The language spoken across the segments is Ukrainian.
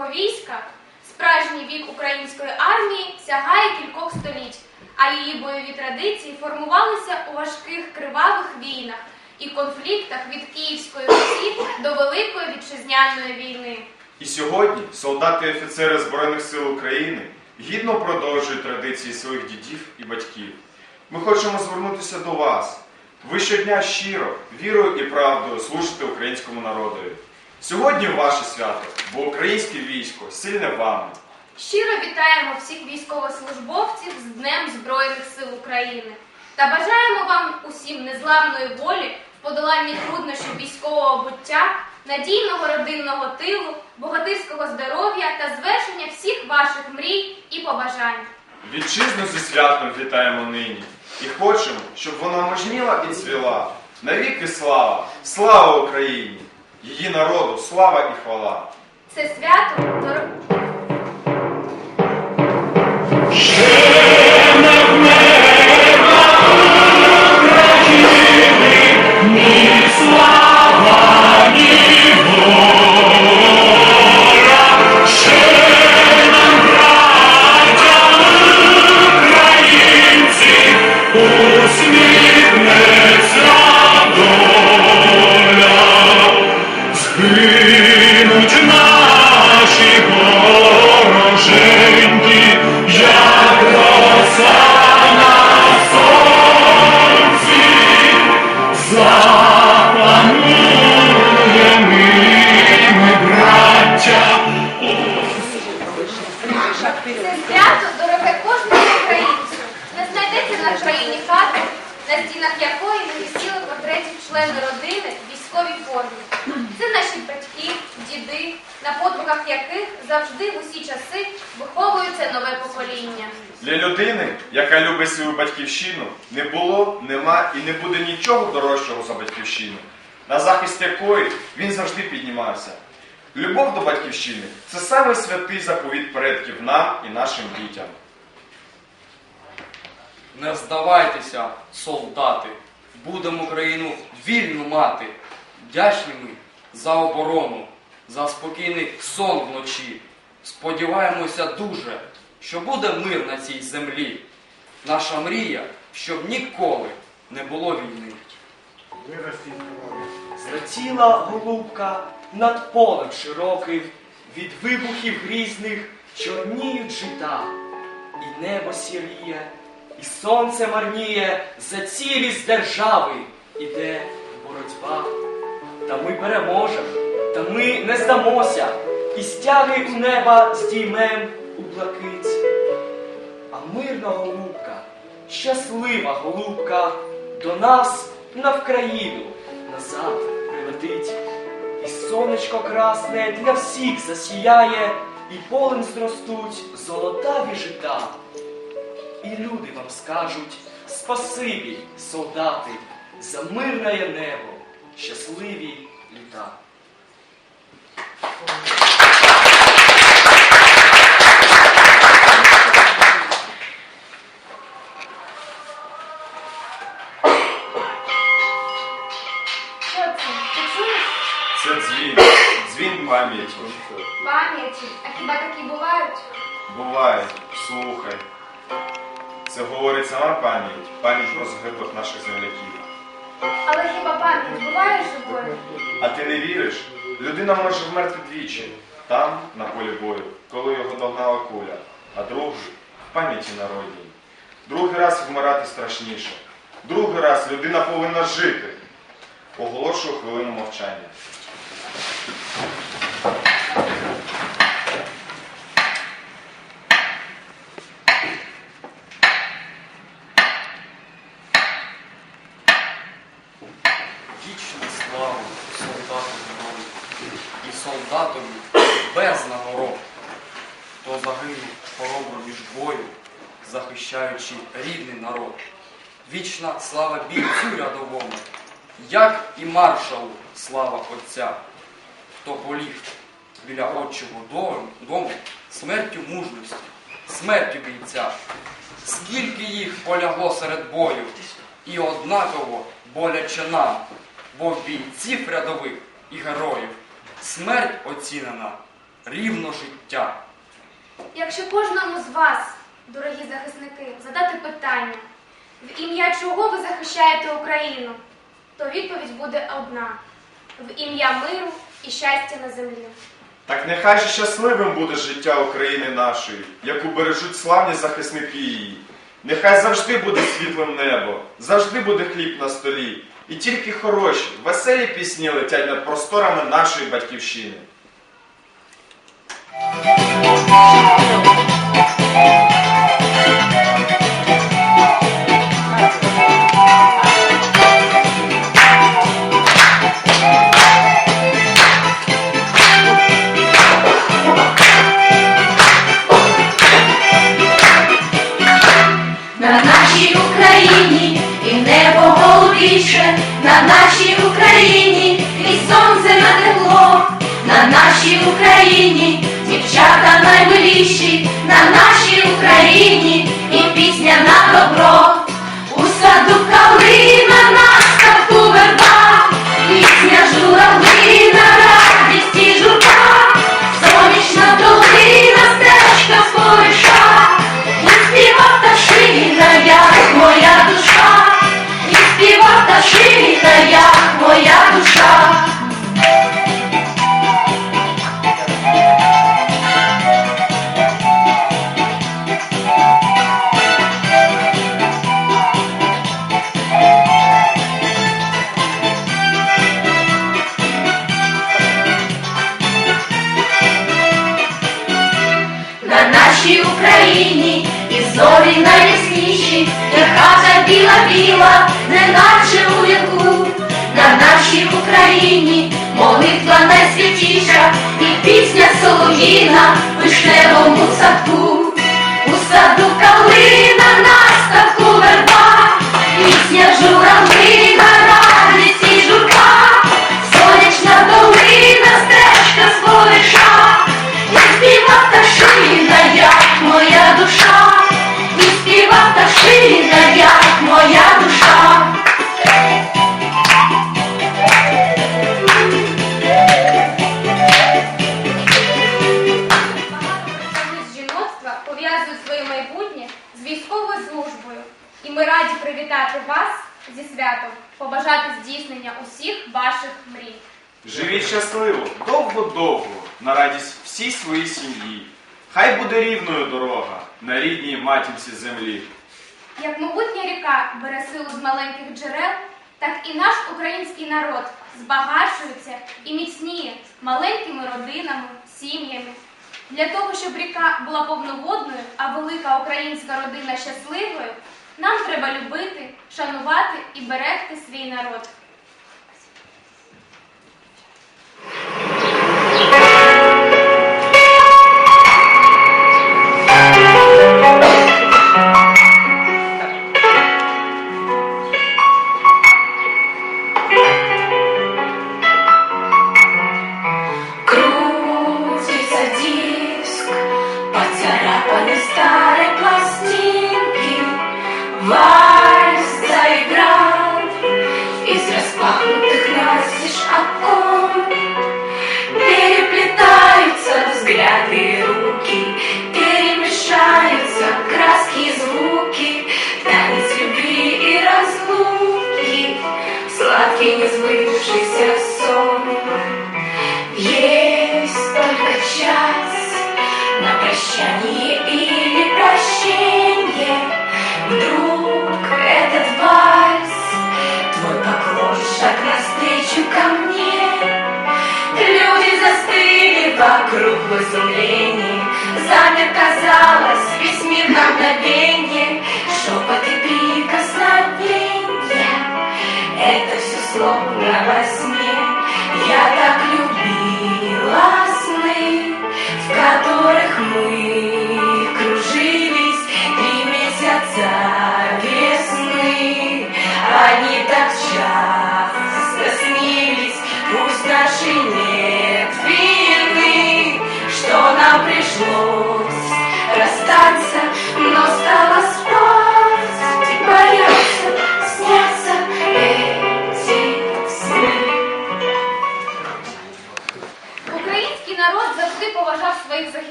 українського війська, справжній вік української армії сягає кількох століть, а її бойові традиції формувалися у важких кривавих війнах і конфліктах від Київської Русі до Великої вітчизняної війни. І сьогодні солдати і офіцери Збройних сил України гідно продовжують традиції своїх дідів і батьків. Ми хочемо звернутися до вас. Ви щодня щиро, вірою і правдою служите українському народові. Сьогодні ваше свято, бо українське військо сильне вами. Щиро вітаємо всіх військовослужбовців з Днем Збройних сил України та бажаємо вам усім незламної волі в подоланні труднощів військового буття, надійного родинного тилу, богатирського здоров'я та звершення всіх ваших мрій і побажань. Вітчизну зі святом вітаємо нині і хочемо, щоб вона можніла і цвіла. Навіки слава! Слава Україні! Її народу, слава і хвала! Це свято людини, яка любить свою батьківщину, не було, нема і не буде нічого дорожчого за батьківщину, на захист якої він завжди піднімався. Любов до батьківщини це самий святий заповіт предків нам і нашим дітям. Не здавайтеся, солдати, будемо країну вільну мати, вдячні ми за оборону, за спокійний сон вночі. Сподіваємося дуже, що буде мир на цій землі. Наша мрія, щоб ніколи не було війни. Злетіла голубка над полем широким, від вибухів грізних чорніють жита, і небо сіріє, і сонце марніє, за цілість держави іде боротьба. Та ми переможемо, та ми не здамося, і стяги у неба здіймем у блакить. Мирна голубка, щаслива голубка, до нас на Вкраїну назад прилетить. І сонечко красне для всіх засіяє, і полем зростуть золотаві жита. І люди вам скажуть спасибі, солдати, за мирне небо, щасливі літа. Пам'ять, про загиблих наших земляків. Але хіба пам'ять буває живою? А ти не віриш? Людина може вмерти двічі, там, на полі бою, коли його догнала куля, а другий в пам'яті народній. Другий раз вмирати страшніше. Другий раз людина повинна жити. Оголошую хвилину мовчання. Без нагород. Хто загинув хоробро між бою, захищаючи рідний народ. Вічна слава бійцю рядовому, як і маршалу слава Отця, хто поліг біля отчого дому, смертю мужності, смертю бійця. Скільки їх полягло серед бою, і однаково боляче нам, бо бійців рядових і героїв смерть оцінена рівно життя. Якщо кожному з вас, дорогі захисники, задати питання, в ім'я чого ви захищаєте Україну, то відповідь буде одна: в ім'я миру і щастя на землі. Так нехай же щасливим буде життя України нашої, яку бережуть славні захисники її. Нехай завжди буде світлим небо, завжди буде хліб на столі. І тільки хороші, веселі пісні летять над просторами нашої батьківщини. На нашій Україні і небо голубіше, на нашій Україні і сонце на тепло, на нашій Україні наймиліші, на нашій Україні і пісня на добро. Україні молитва найсвятіша, і пісня солов'їна в вишневому садку. У саду калина щасливо, довго-довго, на радість всій своїй сім'ї. Хай буде рівною дорога на рідній матінці землі. Як могутня ріка бере силу з маленьких джерел, так і наш український народ збагачується і міцніє маленькими родинами, сім'ями. Для того, щоб ріка була повноводною, а велика українська родина щасливою, нам треба любити, шанувати і берегти свій народ. из распахнутых настежь окон. Переплетаются взгляды и руки, перемешаются краски и звуки, танец любви и разлуки, сладкий несбывшийся Вокруг в замер, казалось, весь мир на мгновенье, шепот и. Это все словно во сне. Я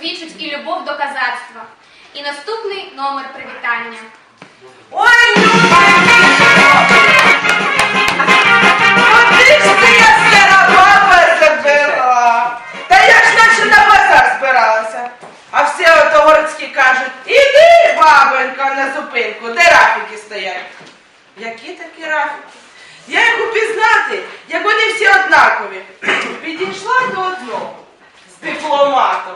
свідчить і любов до казацтва. І наступний номер привітання. Ой, я стара баба забила? Та я наче на базар збиралася. А всі ото кажуть, іди, бабонька, на зупинку, де рафіки стоять. Які такі рафіки? Я їх упізнати, як вони всі однакові. Підійшла до одного з дипломатом.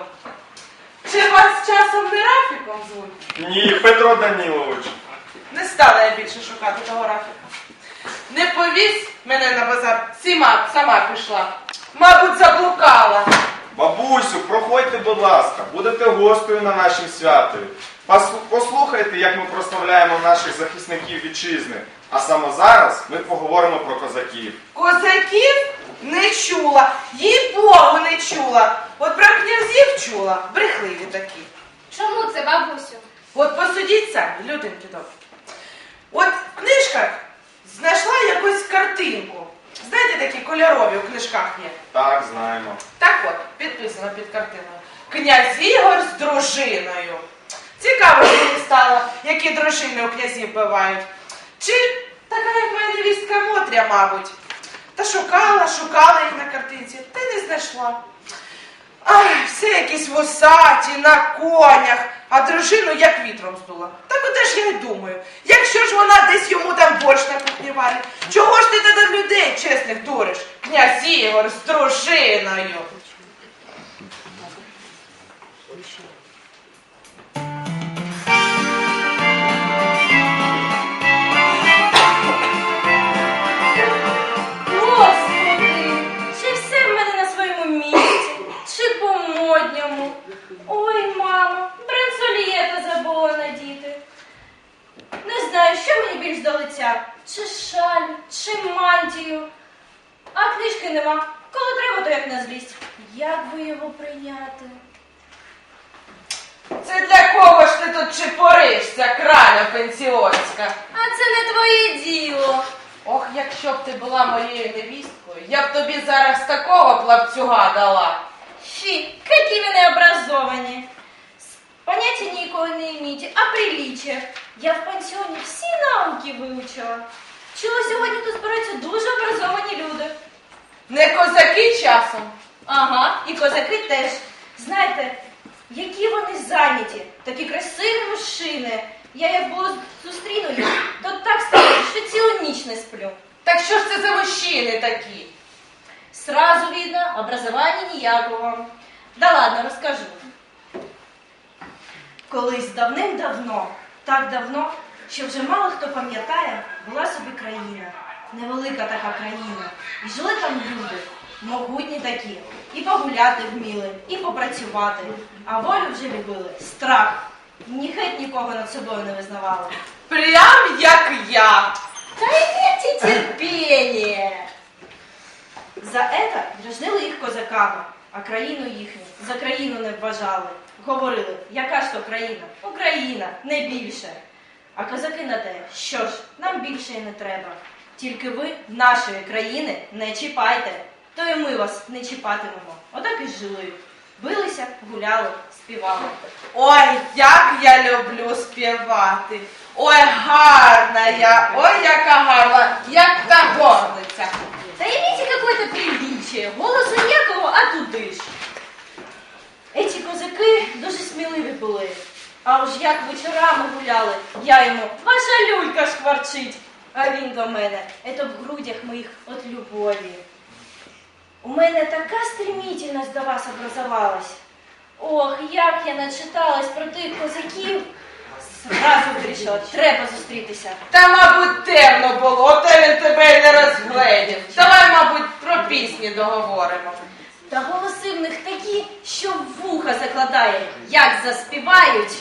Чи вас часом не рафіком звуть? Ні, Петро Данілович. Не стала я більше шукати того Рафіка. Не повіз мене на базар, сама, сама пішла. Мабуть, заблукала. Бабусю, проходьте, будь ласка, будете гостею на нашім святові. Послухайте, як ми прославляємо наших захисників вітчизни. А саме зараз ми поговоримо про козаків. Козаків не чула, їй Богу не чула. От про князів чула, брехливі такі. Чому це, бабусю? От посудіть самі, людинки добрі. От в книжках знайшла якусь картинку. Знаєте, такі кольорові у книжках є. Так, знаємо. Так от, підписано під картиною. Князь Ігор з дружиною. Цікаво мені стало, які дружини у князів бувають. Чи така, як моя невістка Мотря, мабуть. Та шукала, шукала їх на картинці, та й не знайшла. Ай, все якісь вусаті, на конях, а дружину як вітром здула. Так оте ж я й думаю. Якщо ж вона десь йому там борщ на кухні варить, чого ж ти тоді людей чесних дуриш? Князь Ігор з дружиною. Більш чи шаль, чи мантію. А книжки нема. Коли треба, то як на злість. Як би його прийняти? Це для кого ж ти тут чепоришся, краля пенсіонська? А це не твоє діло. Ох, якщо б ти була моєю невісткою, я б тобі зараз такого плапцюга дала. Фи, какие вы необразованные. Понятия никакого не имеете, а приличие. Я в пансіоні всі науки вивчила. Чула сьогодні тут збираються дуже образовані люди. Не козаки часом. Ага, і козаки теж. Знаєте, які вони зайняті, такі красиві мужчини. Я як було зустріну їх, то так стало, що цілу ніч не сплю. Так що ж це за мужчини такі? Сразу видно, образования ніякого. Да ладно, розкажу. Колись давним-давно, так давно, що вже мало хто пам'ятає, була собі країна. Невелика така країна. І жили там люди, могутні такі. І погуляти вміли, і попрацювати. А волю вже любили. Страх. Ні геть нікого над собою не визнавали. Прям як я. Та имейте терпение! За это дражнили їх козаками, а країну їхню за країну не вважали. Говорили, яка ж то країна? Україна, не більше. А козаки на те, що ж, нам більше і не треба. Тільки ви нашої країни не чіпайте, то і ми вас не чіпатимемо. Отак і жили. Билися, гуляли, співали. Ой, як я люблю співати. Ой, гарна я, ой, яка гарна, як та горниця. Да имейте какое-то приличие. Голосу ніякого, а туди ж. Эти козаки дуже сміливі були. А уж як вечорами гуляли, я йому, ваша люлька шкварчить. А він до мене, ето в грудях моїх от любові. У мене така стремительність до вас образовалась. Ох, як я начиталась про тих козаків. Зразу вирішила, треба зустрітися. Та, мабуть, темно було, от він тебе й не розгледів. Давай, мабуть, про пісні договоримо. Та голоси в них такі, що вуха закладає, як заспівають.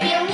feel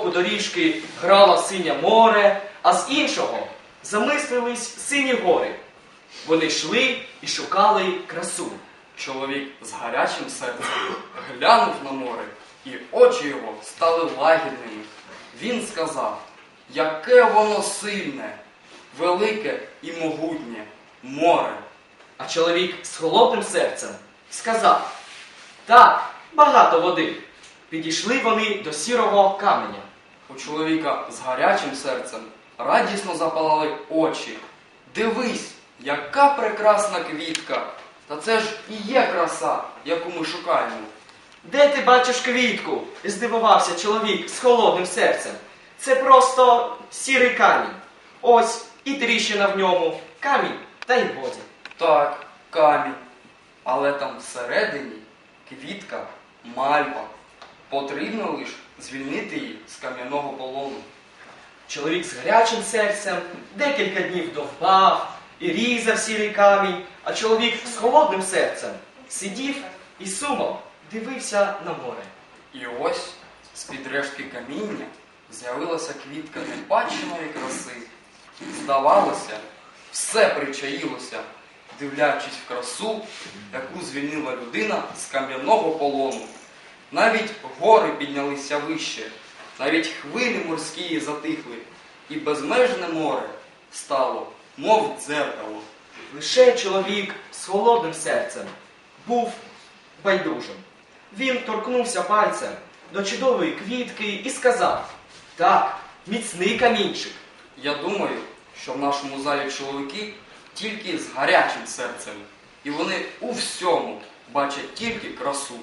боку доріжки грала синє море, а з іншого замислились сині гори. Вони йшли і шукали красу. Чоловік з гарячим серцем глянув на море, і очі його стали лагідними. Він сказав, яке воно сильне, велике і могутнє море. А чоловік з холодним серцем сказав: Так, багато води. Підійшли вони до сірого каменя. У чоловіка з гарячим серцем радісно запалали очі. Дивись, яка прекрасна квітка! Та це ж і є краса, яку ми шукаємо. Де ти бачиш квітку? здивувався чоловік з холодним серцем. Це просто сірий камінь. Ось і тріщина в ньому. Камінь та й воді. Так, камінь. Але там всередині квітка мальва. Потрібно лиш звільнити її з кам'яного полону. Чоловік з гарячим серцем декілька днів довбав і різав сірий камінь, а чоловік з холодним серцем сидів і сумав, дивився на море. І ось з-під рештки каміння з'явилася квітка небаченої краси. Здавалося, все причаїлося, дивлячись в красу, яку звільнила людина з кам'яного полону. Навіть гори піднялися вище, навіть хвилі морські затихли, і безмежне море стало, мов дзеркало. Лише чоловік з холодним серцем був байдужим. Він торкнувся пальцем до чудової квітки і сказав: Так, міцний камінчик. Я думаю, що в нашому залі чоловіки тільки з гарячим серцем, і вони у всьому бачать тільки красу.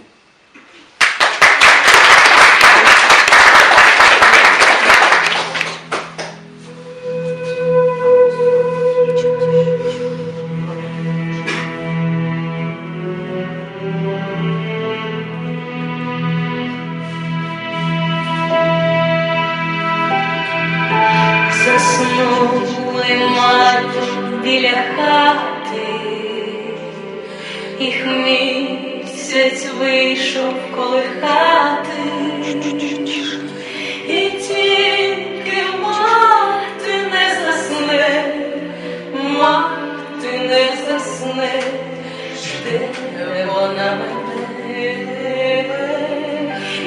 Жде вона мене,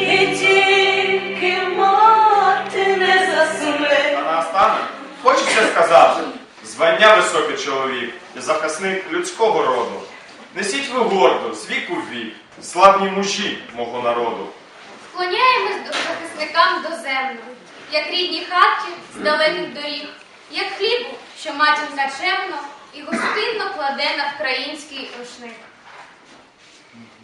і тільки мати не засне. А наостанок хочеться сказати, звання високий чоловік і захисник людського роду. Несіть ви гордо, з віку в вік, славні мужі мого народу. Вклоняємось до захисникам доземно, як рідні хаті з далеких доріг, як хлібу, що матінка чемно і гостинно кладе на український рушник.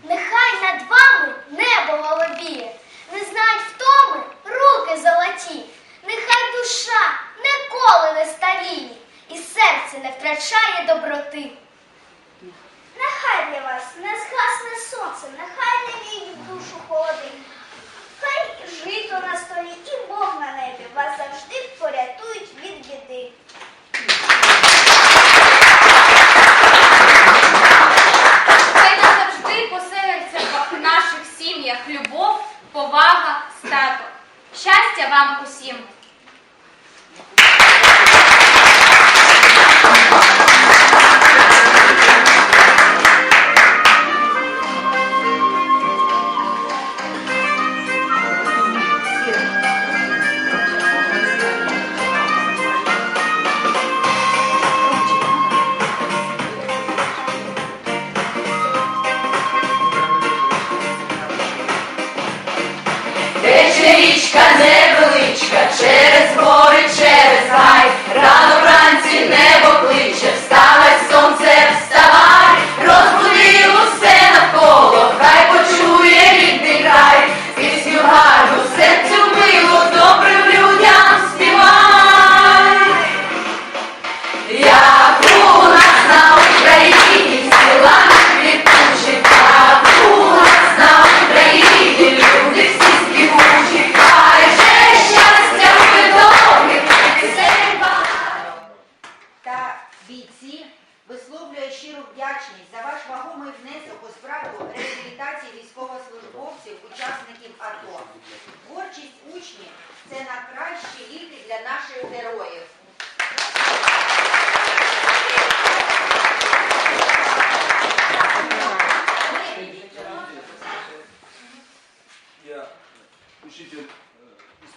Нехай над вами небо голубіє, не знають втоми руки золоті. Нехай душа ніколи не старіє і серце не втрачає доброти. Нехай для вас не згасне сонце, нехай не віє в душу холоди. Хай жито на столі і Бог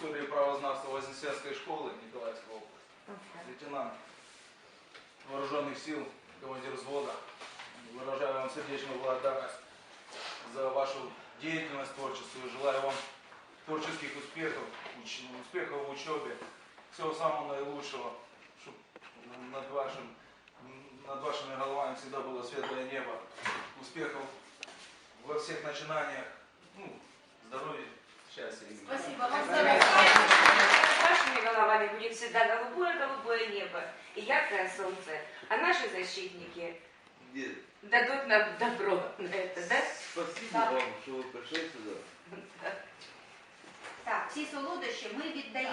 истории правознавства Вознесенской школы Николаевской области, лейтенант вооруженных сил, командир взвода. Выражаю вам сердечную благодарность за вашу деятельность творческую. Желаю вам творческих успехов, успехов в учебе, всего самого наилучшего, чтобы над, вашим, над вашими головами всегда было светлое небо, успехов во всех начинаниях, ну, здоровья, счастья. и мира. Спасибо вам Нашими головами будет всегда голубое-голубое небо и яркое солнце. А наши защитники дадут нам добро на это, да? Спасибо вам. Так, всі солодощі ми віддаємо.